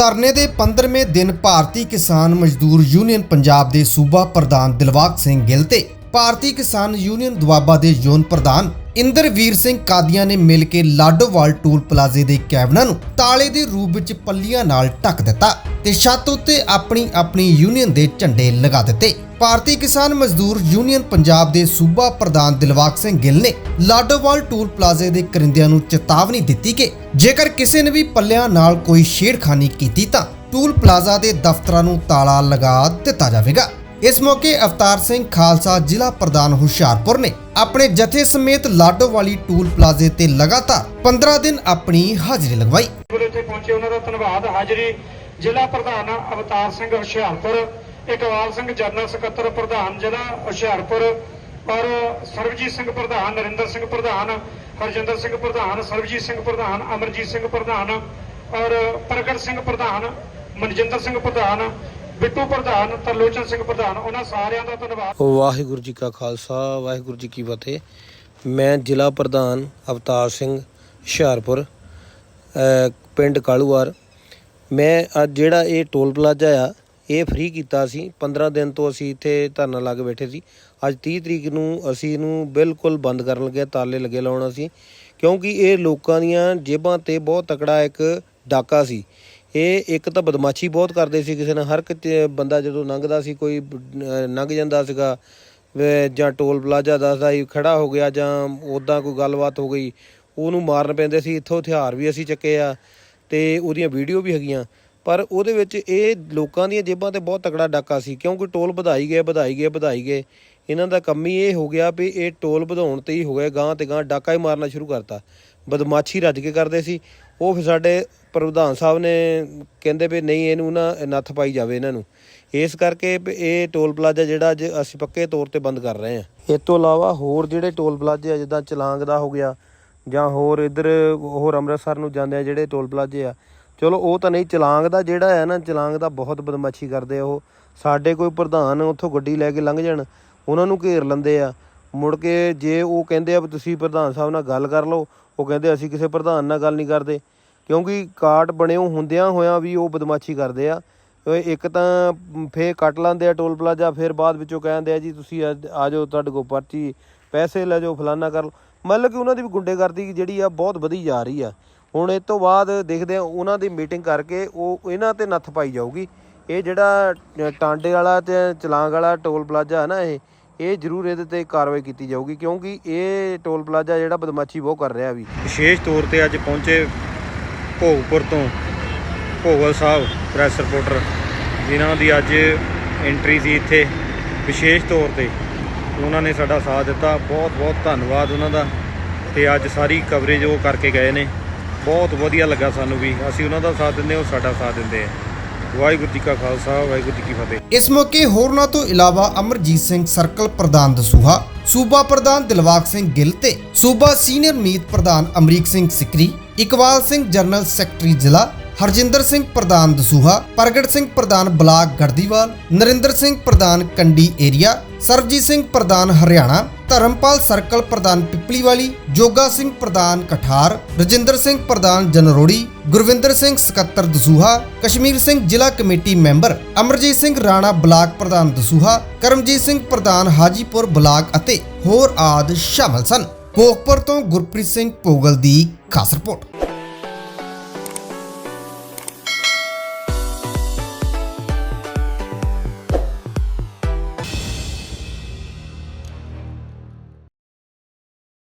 ਧਰਨੇ ਦੇ 15ਵੇਂ ਦਿਨ ਭਾਰਤੀ ਕਿਸਾਨ ਮਜ਼ਦੂਰ ਯੂਨੀਅਨ ਪੰਜਾਬ ਦੇ ਸੂਬਾ ਪ੍ਰਧਾਨ ਦਿਲਵਾਗ ਸਿੰਘ ਗਿੱਲ ਤੇ ਭਾਰਤੀ ਕਿਸਾਨ ਯੂਨੀਅਨ ਦੁਆਬਾ ਦੇ ਜ਼ੋਨ ਪ੍ਰਧਾਨ ਇੰਦਰਵੀਰ ਸਿੰਘ ਕਾਦੀਆਂ ਨੇ ਮਿਲ ਕੇ ਲਾਡੋਵਾਲ ਟੂਲ ਪਲਾਜ਼ੇ ਦੇ ਕੈਬਨਾਂ ਨੂੰ ਤਾਲੇ ਦੇ ਰੂਪ ਵਿੱਚ ਪੱਲੀਆਂ ਨਾਲ ਢੱਕ ਦਿੱਤਾ ਤੇ ਛੱਤ ਉੱਤੇ ਆਪਣੀ ਆਪਣੀ ਯੂਨੀਅਨ ਦੇ ਝੰਡੇ ਲਗਾ ਦਿੱਤੇ। ਭਾਰਤੀ ਕਿਸਾਨ ਮਜ਼ਦੂਰ ਯੂਨੀਅਨ ਪੰਜਾਬ ਦੇ ਸੂਬਾ ਪ੍ਰਧਾਨ ਦਿਲਵਾਗ ਸਿੰਘ ਗਿੱਲ ਨੇ ਲਾਡੋਵਾਲ ਟੂਲ ਪਲਾਜ਼ੇ ਦੇ ਕਰਿੰਦਿਆਂ ਨੂੰ ਚੇਤਾਵਨੀ ਦਿੱਤੀ ਕਿ ਜੇਕਰ ਕਿਸੇ ਨੇ ਵੀ ਪੱਲਿਆਂ ਨਾਲ ਕੋਈ ਛੇੜਖਾਨੀ ਕੀਤੀ ਤਾਂ ਟੂਲ ਪਲਾਜ਼ਾ ਦੇ ਦਫ਼ਤਰਾਂ ਨੂੰ ਤਾਲਾ ਲਗਾ ਦਿੱਤਾ ਜਾਵੇਗਾ। ਇਸ ਮੌਕੇ ਅਵਤਾਰ ਸਿੰਘ ਖਾਲਸਾ ਜ਼ਿਲ੍ਹਾ ਪ੍ਰਧਾਨ ਹੁਸ਼ਿਆਰਪੁਰ ਨੇ ਆਪਣੇ ਜਥੇ ਸਮੇਤ ਲਾਡੋਵਾਲੀ ਟੂਲ ਪਲਾਜ਼ੇ ਤੇ ਲਗਾਤਾਰ 15 ਦਿਨ ਆਪਣੀ ਹਾਜ਼ਰੀ ਲਗਵਾਈ। ਇੱਥੇ ਪਹੁੰਚੇ ਉਹਨਾਂ ਦਾ ਧੰਨਵਾਦ। ਹਾਜ਼ਰੀ ਜ਼ਿਲ੍ਹਾ ਪ੍ਰਧਾਨ ਅਵਤਾਰ ਸਿੰਘ ਹੁਸ਼ਿਆਰਪੁਰ ਇਕਬਾਲ ਸਿੰਘ ਜਨਰਲ ਸਕੱਤਰ ਪ੍ਰਧਾਨ ਜ਼ਿਲ੍ਹਾ ਹੁਸ਼ਿਆਰਪੁਰ, ਔਰ ਸਰਬਜੀਤ ਸਿੰਘ ਪ੍ਰਧਾਨ, ਨਰਿੰਦਰ ਸਿੰਘ ਪ੍ਰਧਾਨ, ਹਰਜਿੰਦਰ ਸਿੰਘ ਪ੍ਰਧਾਨ, ਸਰਬਜੀਤ ਸਿੰਘ ਪ੍ਰਧਾਨ, ਅਮਰਜੀਤ ਸਿੰਘ ਪ੍ਰਧਾਨ, ਔਰ ਪ੍ਰਗਟ ਸਿੰਘ ਪ੍ਰਧਾਨ, ਮਨਜਿੰਦਰ ਸਿੰਘ ਪ੍ਰਧਾਨ, ਬਿੱਟੂ ਪ੍ਰਧਾਨ, ਤਰਲੋਚਨ ਸਿੰਘ ਪ੍ਰਧਾਨ, ਉਹਨਾਂ ਸਾਰਿਆਂ ਦਾ ਧੰਨਵਾਦ। ਵਾਹਿਗੁਰੂ ਜੀ ਕਾ ਖਾਲਸਾ, ਵਾਹਿਗੁਰੂ ਜੀ ਕੀ ਫਤਿਹ। ਮੈਂ ਜ਼ਿਲ੍ਹਾ ਪ੍ਰਧਾਨ ਅਵਤਾਰ ਸਿੰਘ ਹੁਸ਼ਿਆਰਪੁਰ ਪਿੰਡ ਕਾਲੂਵਾਰ। ਮੈਂ ਅੱਜ ਜਿਹੜਾ ਇਹ ਟੋਲ ਪਲਾਜ਼ਾ ਆ ਇਹ ਫ੍ਰੀ ਕੀਤਾ ਸੀ। 15 ਦਿਨ ਤੋਂ ਅਸੀਂ ਇੱਥੇ ਧਰਨਾ ਲਾ ਕੇ ਬੈਠੇ ਸੀ। ਅੱਜ 30 ਤਰੀਕ ਨੂੰ ਅਸੀਂ ਇਹਨੂੰ ਬਿਲਕੁਲ ਬੰਦ ਕਰਨ ਲੱਗੇ ਤਾਲੇ ਲੱਗੇ ਲਾਉਣ ਅਸੀਂ। ਕਿਉਂਕਿ ਇਹ ਲੋਕਾਂ ਦੀਆਂ ਜੇਬਾਂ ਤੇ ਬਹੁਤ ਤਕੜਾ ਇੱਕ ਡਾਕਾ ਸੀ। ਇਹ ਇੱਕ ਤਾਂ ਬਦਮਾਸ਼ੀ ਬਹੁਤ ਕਰਦੇ ਸੀ ਕਿਸੇ ਨਾਲ। ਹਰ ਇੱਕ ਬੰਦਾ ਜਦੋਂ ਲੰਘਦਾ ਸੀ ਕੋਈ ਅਹ, ਲੰਘ ਜਾਂਦਾ ਸੀਗਾ ਜਾਂ ਟੋਲ ਪਲਾਜ਼ਾ ਦੱਸਦਾ ਸੀ ਖੜਾ ਹੋ ਗਿਆ ਜਾਂ ਉਦਾਂ ਕੋਈ ਗੱਲਬਾਤ ਹੋ ਗਈ ਉਹਨੂੰ ਮਾਰਨ ਪੈਂਦੇ ਸੀ। ਇੱਥੋਂ ਹਥਿਆਰ ਵੀ ਅਸੀਂ ਚੱਕੇ ਆ ਤੇ ਉਹਦੀਆਂ ਵੀਡੀਓ ਵੀ ਹੈਗੀਆਂ। ਪਰ ਉਹਦੇ ਵਿੱਚ ਇਹ ਲੋਕਾਂ ਦੀਆਂ ਜੇਬਾਂ ਤੇ ਬਹੁਤ ਤਕੜਾ ਡਾਕਾ ਸੀ, ਕਿਉਂਕਿ ਟੋਲ ਵਧਾਈ ਗਏ ਵਧਾਈ ਗਏ ਵਧਾਈ ਗਏ। ਇਹਨਾਂ ਦਾ ਕੰਮ ਹੀ ਇਹ ਹੋ ਗਿਆ ਵੀ ਇਹ ਟੋਲ ਵਧਾਉਣ ਤੇ ਹੀ ਹੋ ਗਿਆ ਗਾਂ ਤੇ ਗਾਂ ਡਾਕਾ ਹੀ ਮਾਰਨਾ ਸ਼ੁਰੂ ਕਰਤਾ। ਬਦਮਾਸ਼ੀ ਰੱਜ ਕੇ ਕਰਦੇ ਸੀ। ਉਹ ਫਿਰ ਸਾਡੇ ਪ੍ਰਧਾਨ ਸਾਹਿਬ ਨੇ ਕਹਿੰਦੇ ਵੀ ਨਹੀਂ, ਇਹਨੂੰ ਨਾ ਨੱਥ ਪਾਈ ਜਾਵੇ ਇਹਨਾਂ ਨੂੰ। ਇਸ ਕਰਕੇ ਇਹ ਟੋਲ ਪਲਾਜ਼ਾ ਜਿਹੜਾ ਅੱਜ ਅਸੀਂ ਪੱਕੇ ਤੌਰ ਤੇ ਬੰਦ ਕਰ ਰਹੇ ਹਾਂ। ਇਸ ਤੋਂ ਇਲਾਵਾ ਹੋਰ ਜਿਹੜੇ ਟੋਲ ਪਲਾਜ਼ੇ ਆ, ਜਿੱਦਾਂ ਚਲਾਂਗ ਦਾ ਹੋ ਗਿਆ ਜਾਂ ਹੋਰ ਇਧਰ ਹੋਰ ਅੰਮ੍ਰਿਤਸਰ ਨੂੰ ਜਾਂਦੇ ਆ ਜਿਹੜੇ ਟੋਲ ਪਲਾਜ਼ੇ ਆ ਚਲੋ ਉਹ ਤਾਂ ਨਹੀਂ, ਚਲਾਂਗ ਦਾ ਜਿਹੜਾ ਹੈ ਨਾ, ਚਲਾਂਗ ਦਾ ਬਹੁਤ ਬਦਮਾਸ਼ੀ ਕਰਦੇ ਆ ਉਹ। ਸਾਡੇ ਕੋਈ ਪ੍ਰਧਾਨ ਉੱਥੋਂ ਗੱਡੀ ਲੈ ਕੇ ਲੰਘ ਜਾਣ, ਉਹਨਾਂ ਨੂੰ ਘੇਰ ਲੈਂਦੇ ਆ। ਮੁੜ ਕੇ ਜੇ ਉਹ ਕਹਿੰਦੇ ਆ ਵੀ ਤੁਸੀਂ ਪ੍ਰਧਾਨ ਸਾਹਿਬ ਨਾਲ ਗੱਲ ਕਰ ਲਓ, ਉਹ ਕਹਿੰਦੇ ਅਸੀਂ ਕਿਸੇ ਪ੍ਰਧਾਨ ਨਾਲ ਗੱਲ ਨਹੀਂ ਕਰਦੇ। ਕਿਉਂਕਿ ਕਾਰਡ ਬਣਿਓ ਹੁੰਦਿਆਂ ਹੋਇਆਂ ਵੀ ਉਹ ਬਦਮਾਸ਼ੀ ਕਰਦੇ ਆ। ਇੱਕ ਤਾਂ ਫੇਰ ਕੱਟ ਲਾਂਦੇ ਆ ਟੋਲ ਪਲਾਜ਼ਾ, ਫਿਰ ਬਾਅਦ ਵਿੱਚੋਂ ਕਹਿੰਦੇ ਆ ਜੀ, ਤੁਸੀਂ ਅੱਜ ਆ ਜਾਓ, ਤੁਹਾਡੇ ਕੋਲ ਪਰਚੀ, ਪੈਸੇ ਲੈ ਜਾਓ, ਫਲਾਨਾ ਕਰ ਲਓ। ਮਤਲਬ ਕਿ ਉਹਨਾਂ ਦੀ ਵੀ ਗੁੰਡੇਗਰਦੀ ਜਿਹੜੀ ਆ, ਬਹੁਤ ਵਧੀ ਜਾ ਰਹੀ ਆ। ਹੁਣ ਇਸ ਤੋਂ ਬਾਅਦ ਦੇਖਦੇ ਆ ਉਹਨਾਂ ਦੀ ਮੀਟਿੰਗ ਕਰਕੇ ਉਹ ਇਹਨਾਂ ਤੇ ਨੱਥ ਪਾਈ ਜਾਊਗੀ। ਇਹ ਜਿਹੜਾ ਟਾਂਡੇ ਵਾਲਾ ਤੇ ਚਲਾਂਗ ਵਾਲਾ ਟੋਲ ਪਲਾਜ਼ਾ ਹੈ ਨਾ ਇਹ ਇਹ ਜ਼ਰੂਰ ਇਹਦੇ ਤੇ ਕਾਰਵਾਈ ਕੀਤੀ ਜਾਊਗੀ, ਕਿਉਂਕਿ ਇਹ ਟੋਲ ਪਲਾਜ਼ਾ ਜਿਹੜਾ ਬਦਮਾਸ਼ੀ ਬਹੁਤ ਕਰ ਰਿਹਾ ਵੀ। ਵਿਸ਼ੇਸ਼ ਤੌਰ ਤੇ ਅੱਜ ਪਹੁੰਚੇ ਭੋਗਪੁਰ ਤੋਂ ਭੋਗਲ ਸਾਹਿਬ, ਪ੍ਰੈਸ ਰਿਪੋਰਟਰ, ਜਿਨ੍ਹਾਂ ਦੀ ਅੱਜ ਐਂਟਰੀ ਸੀ ਇੱਥੇ। ਵਿਸ਼ੇਸ਼ ਤੌਰ ਤੇ ਉਹਨਾਂ ਨੇ ਸਾਡਾ ਸਾਥ ਦਿੱਤਾ ਬਹੁਤ ਬਹੁਤ ਧੰਨਵਾਦ ਉਹਨਾਂ ਦਾ। ਤੇ ਅੱਜ ਸਾਰੀ ਕਵਰੇਜ ਉਹ ਕਰਕੇ ਗਏ ਨੇ। ਬਹੁਤ ਵਧੀਆ ਲੱਗਾ ਸਾਨੂੰ ਵੀ। ਅਸੀਂ ਉਹਨਾਂ ਦਾ ਸਾਥ ਦਿੰਦੇ ਉਹ ਸਾਡਾ ਸਾਥ ਦਿੰਦੇ ਆ। ਵਾਹਿਗੁਰੂ ਜੀ ਕਾ ਖਾਲਸਾ, ਵਾਹਿਗੁਰੂ ਜੀ ਕੀ ਫਤਿਹ। ਇਸ ਮੌਕੇ ਹੋਰਨਾਂ ਤੋਂ ਇਲਾਵਾ ਅਮਰਜੀਤ ਸਿੰਘ ਸਰਕਲ ਪ੍ਰਧਾਨ ਦਸੂਹਾ, ਸੂਬਾ ਪ੍ਰਧਾਨ ਦਿਲਵਾਗ ਸਿੰਘ ਗਿੱਲ ਤੇ ਸੂਬਾ ਸੀਨੀਅਰ ਮੀਤ ਪ੍ਰਧਾਨ ਅਮਰੀਕ ਸਿੰਘ ਸਿਕਰੀ, ਇਕਬਾਲ ਸਿੰਘ ਜਨਰਲ ਸੈਕਟਰੀ ਜ਼ਿਲ੍ਹਾ, ਹਰਜਿੰਦਰ ਸਿੰਘ ਪ੍ਰਧਾਨ ਦਸੂਹਾ, ਪ੍ਰਗਟ ਸਿੰਘ ਪ੍ਰਧਾਨ ਬਲਾਕ ਗੜਦੀਵਾਲ, ਨਰਿੰਦਰ ਸਿੰਘ ਪ੍ਰਧਾਨ ਕੰਡੀ ਏਰੀਆ ਸਰਬਜੀਤ ਸਿੰਘ ਪ੍ਰਧਾਨ ਹਰਿਆਣਾ, ਧਰਮਪਾਲ ਸਰਕਲ ਪ੍ਰਧਾਨ ਪਿਪਲੀਵਾਲੀ, ਜੋਗਾ ਸਿੰਘ ਪ੍ਰਧਾਨ ਕਠਾਰ, ਰਜਿੰਦਰ ਸਿੰਘ ਪ੍ਰਧਾਨ ਜਨਰੋੜੀ, ਗੁਰਵਿੰਦਰ ਸਿੰਘ ਸਕੱਤਰ ਦਸੂਹਾ, ਕਸ਼ਮੀਰ ਸਿੰਘ ਜ਼ਿਲ੍ਹਾ committee member, Amarjit Singh Rana block ਪ੍ਰਧਾਨ ਦਸੂਹਾ, ਕਰਮਜੀਤ ਸਿੰਘ ਪ੍ਰਧਾਨ ਹਾਜੀਪੁਰ ਬਲਾਕ ਅਤੇ ਹੋਰ ਆਦ ਸ਼ਾਮਲ ਸਨ। ਭੋਗਪੁਰ ਤੋਂ ਗੁਰਪ੍ਰੀਤ ਸਿੰਘ ਪੋਗਲ ਦੀ ਖਾਸ ਰਿਪੋਰਟ।